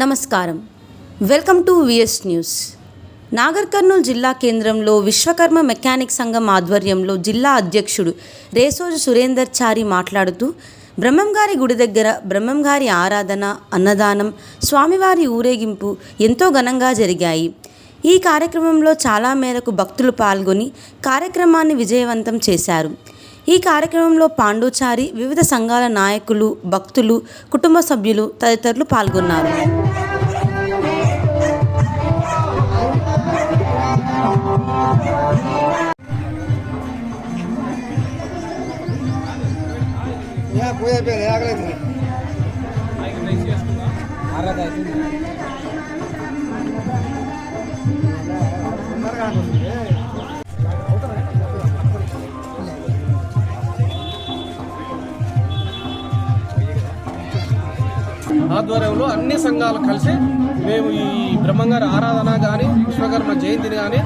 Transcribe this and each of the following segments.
నమస్కారం. Welcome to VS news. Nagarkurnool జిల్లా కేంద్రంలో విశ్వకర్మ మెకానిక్ సంఘం ఆధ్వర్యంలో జిల్లా అధ్యక్షుడు రేసోజు సురేందర్ చారి మాట్లాడుతూ బ్రహ్మంగారి గుడి దగ్గర బ్రహ్మంగారి ఆరాధన అన్నదానం స్వామివారి ఊరేగింపు ఎంతో ఘనంగా జరిగాయి. ఈ కార్యక్రమంలో చాలా మేరకు భక్తులు పాల్గొని కార్యక్రమాన్ని విజయవంతం చేశారు. ఈ కార్యక్రమంలో పాండుచారి వివిధ సంఘాల నాయకులు భక్తులు కుటుంబ సభ్యులు తదితరులు పాల్గొన్నారు. పేరు ఆగలేదు ఆధ్వర్యంలో అన్ని సంఘాలు కలిసి మేము ఈ బ్రహ్మంగారి ఆరాధన కానీ విశ్వకర్మ జయంతిని కానీ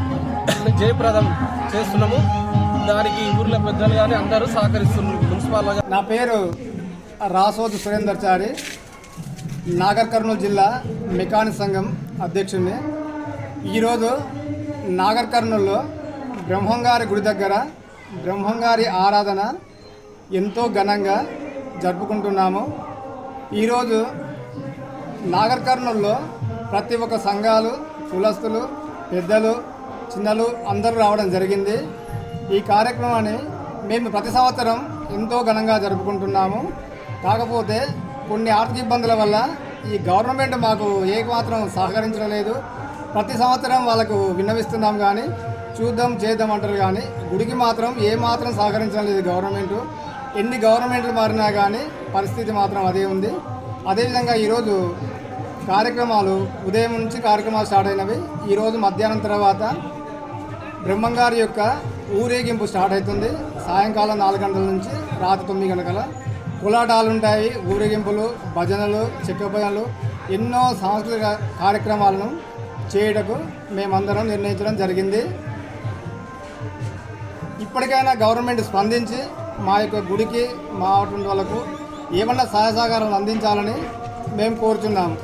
జయప్రదం చేస్తున్నాము. దానికి ఊర్లో పెద్దలు కానీ అందరూ సహకరిస్తున్నారు. మున్సిపాల్ నా పేరు రాసోజు సురేందర్ చారి. నాగర్ కర్నూలు జిల్లా మెకానిక్ సంఘం అధ్యక్షుడిని. ఈరోజు నాగర్ కర్నూలులో బ్రహ్మంగారి గుడి దగ్గర బ్రహ్మంగారి ఆరాధన ఎంతో ఘనంగా జరుపుకుంటున్నాము. ఈరోజు నాగర్ కర్నూలులో ప్రతి ఒక్క సంఘాలు కులస్తులు పెద్దలు చిన్నలు అందరూ రావడం జరిగింది. ఈ కార్యక్రమాన్ని మేము ప్రతి సంవత్సరం ఎంతో ఘనంగా జరుపుకుంటున్నాము. కాకపోతే కొన్ని ఆర్థిక ఇబ్బందుల వల్ల ఈ గవర్నమెంట్ మాకు ఏమాత్రం సహకరించడం లేదు. ప్రతి సంవత్సరం వాళ్ళకు విన్నవిస్తున్నాం కానీ చూద్దాం చేద్దాం అంటారు కానీ గుడికి మాత్రం ఏ మాత్రం సహకరించడం లేదు గవర్నమెంట్. ఎన్ని గవర్నమెంట్లు మారినా కానీ పరిస్థితి మాత్రం అదే ఉంది. అదేవిధంగా ఈరోజు కార్యక్రమాలు ఉదయం నుంచి కార్యక్రమాలు స్టార్ట్ అయినవి. ఈరోజు మధ్యాహ్నం తర్వాత బ్రహ్మంగారి యొక్క ఊరేగింపు స్టార్ట్ అవుతుంది. సాయంకాలం నాలుగు గంటల నుంచి రాత్రి తొమ్మిది గంటల కులాటాలు ఉంటాయి ఊరేగింపులు భజనలు చెక్క భజనలు ఎన్నో సాంస్కృతిక కార్యక్రమాలను చేయటకు మేమందరం నిర్ణయించడం జరిగింది. ఇప్పటికైనా గవర్నమెంట్ స్పందించి మా యొక్క గుడికి మా వాళ్ళకు ఏమన్నా సహాయ సహకారాలు అందించాలని మేము కోరుచున్నాము.